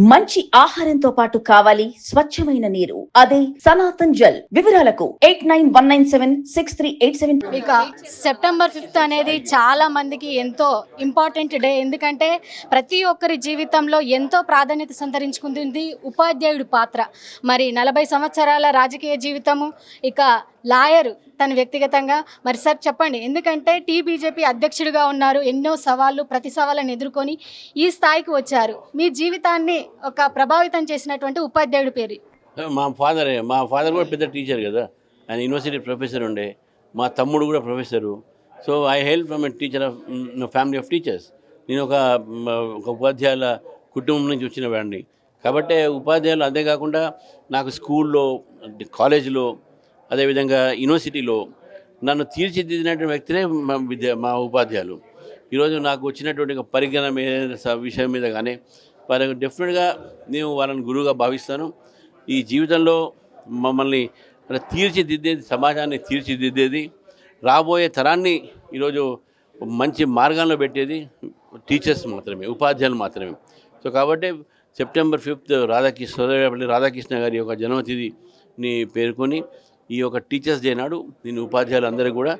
మంచి ఆహారంతో పాటు కావాలి స్వచ్ఛమైన నీరు. అదే సనాతన్ జల్. వివరాలకు eight nine one nine seven six three eight seven. ఇక సెప్టెంబర్ ఫిఫ్త్ అనేది చాలా మందికి ఎంతో ఇంపార్టెంట్ డే. ఎందుకంటే ప్రతి ఒక్కరి జీవితంలో ఎంతో ప్రాధాన్యత సంతరించుకుంటుంది ఉపాధ్యాయుడి పాత్ర. మరి నలభై సంవత్సరాల రాజకీయ జీవితము ఇక లాయర్ తన వ్యక్తిగతంగా మరి సార్ చెప్పండి ఎందుకంటే టీ బీజేపీ అధ్యక్షుడిగా ఉన్నారు ఎన్నో సవాళ్ళు ప్రతి సవాళ్ళను ఎదుర్కొని ఈ స్థాయికి వచ్చారు. మీ జీవితాన్ని ఒక ప్రభావితం చేసినటువంటి ఉపాధ్యాయుడి పేరు. మా ఫాదరే మా ఫాదర్ కూడా పెద్ద టీచర్ కదా. ఆయన యూనివర్సిటీ ప్రొఫెసర్ ఉండే. మా తమ్ముడు కూడా professor. So I help from a teacher of family of teachers. నేను ఒక ఒక ఉపాధ్యాయుల కుటుంబం నుంచి వచ్చిన వాడిని. కాబట్టి ఉపాధ్యాయులు అంతేకాకుండా నాకు స్కూల్లో కాలేజీలో అదేవిధంగా యూనివర్సిటీలో నన్ను తీర్చిదిద్దినటువంటి వ్యక్తినే మా విద్య మా ఉపాధ్యాయులు. ఈరోజు నాకు వచ్చినటువంటి పరిజ్ఞానం మీద విషయం మీద కానీ వారికి డెఫినెట్గా నేను వాళ్ళని గురువుగా భావిస్తాను. ఈ జీవితంలో మమ్మల్ని తీర్చిదిద్దేది సమాజాన్ని తీర్చిదిద్దేది రాబోయే తరాన్ని ఈరోజు మంచి మార్గంలో పెట్టేది టీచర్స్ మాత్రమే ఉపాధ్యాయులు మాత్రమే. సో కాబట్టి సెప్టెంబర్ ఫిఫ్త్ రాధాకృష్ణ సోదరపల్లి రాధాకృష్ణ గారి యొక్క జన్మతిథిని పేర్కొని ఈ యొక్క టీచర్స్ డే నాడు నేను ఉపాధ్యాయులు అందరూ కూడా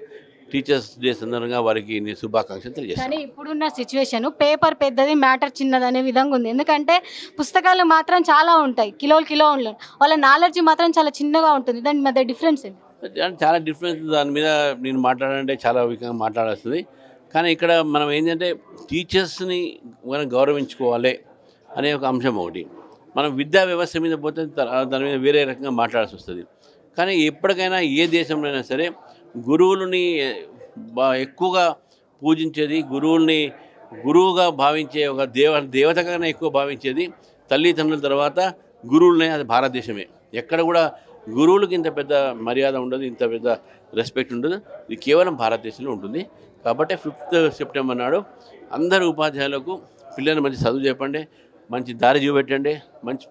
టీచర్స్ డే సందర్భంగా వారికి నేను శుభాకాంక్షలు తెలియజేస్తాను. కానీ ఇప్పుడున్న సిచ్యువేషన్ పేపర్ పెద్దది మ్యాటర్ చిన్నది అనే విధంగా ఉంది. ఎందుకంటే పుస్తకాలు మాత్రం చాలా ఉంటాయి కిలోలు కిలో ఉంటాయి వాళ్ళ నాలెడ్జ్ మాత్రం చాలా చిన్నగా ఉంటుంది. దాని మధ్య డిఫరెన్స్ ఏంటి? అంటే చాలా డిఫరెన్స్ దాని మీద నేను మాట్లాడాలంటే చాలా విధంగా మాట్లాడాల్సింది. కానీ ఇక్కడ మనం ఏంటంటే టీచర్స్ని మనం గౌరవించుకోవాలి అనే ఒక అంశం ఒకటి. మనం విద్యా వ్యవస్థ మీద పోతే దాని మీద వేరే రకంగా మాట్లాడాల్సి వస్తుంది. కానీ ఎప్పటికైనా ఏ దేశంలో అయినా సరే గురువులని ఎక్కువగా పూజించేది గురువుల్ని గురువుగా భావించే ఒక దేవ దేవత కన్నా ఎక్కువ భావించేది తల్లిదండ్రుల తర్వాత గురువులనే అది భారతదేశమే. ఎక్కడ కూడా గురువులకి ఇంత పెద్ద మర్యాద ఉండదు ఇంత పెద్ద రెస్పెక్ట్ ఉండదు. ఇది కేవలం భారతదేశంలో ఉంటుంది. కాబట్టి ఫిఫ్త్ సెప్టెంబర్ నాడు అందరు ఉపాధ్యాయులకు పిల్లలు మంచి చదువు చెప్పండి మంచి దారి చూపెట్టండి మంచి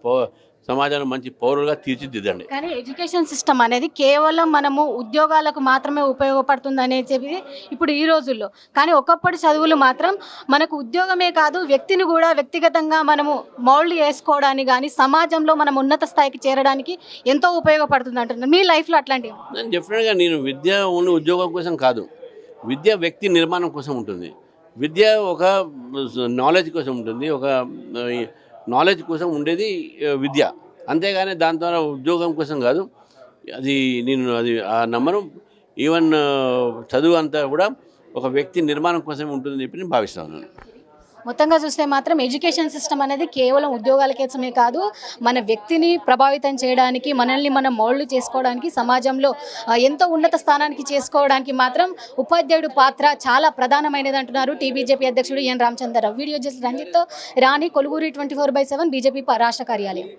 సమాజంలో మంచి పౌరులుగా తీర్చిదిద్దండి. కానీ ఎడ్యుకేషన్ సిస్టమ్ అనేది కేవలం మనము ఉద్యోగాలకు మాత్రమే ఉపయోగపడుతుంది అనే చెప్పి ఇప్పుడు ఈ రోజుల్లో. కానీ ఒకప్పటి చదువులు మాత్రం మనకు ఉద్యోగమే కాదు వ్యక్తిని కూడా వ్యక్తిగతంగా మనము మౌల్డ్ చేసుకోవడానికి కానీ సమాజంలో మనం ఉన్నత స్థాయికి చేరడానికి ఎంతో ఉపయోగపడుతుంది అంటున్నారు. మీ లైఫ్లో అట్లాంటివి? నేను డెఫినెట్గా నేను విద్య ఓన్లీ ఉద్యోగం కోసం కాదు. విద్య వ్యక్తి నిర్మాణం కోసం ఉంటుంది. విద్య ఒక నాలెడ్జ్ కోసం ఉంటుంది. ఒక నాలెడ్జ్ కోసం ఉండేది విద్య. అంతేగాని దాని ద్వారా ఉద్యోగం కోసం కాదు. అది నేను అది ఆ నమ్మను ఈవెన్ చదువు అంతా కూడా ఒక వ్యక్తి నిర్మాణం కోసం ఉంటుందని చెప్పి నేను భావిస్తాను మొత్తంగా చూస్తే మాత్రం ఎడ్యుకేషన్ సిస్టమ్ అనేది కేవలం ఉద్యోగాల కోసమే కాదు మన వ్యక్తిని ప్రభావితం చేయడానికి మనల్ని మనం మౌళ్ళు చేసుకోవడానికి సమాజంలో ఎంతో ఉన్నత స్థానానికి చేసుకోవడానికి మాత్రం ఉపాధ్యాయుడు పాత్ర చాలా ప్రధానమైనది అంటున్నారు టీబీజేపీ అధ్యక్షుడు ఎన్ రామచంద్రరావు. వీడియో చేసి రంజిత్తో Rani Koluguri twenty four by seven BJP రాష్ట్ర కార్యాలయం.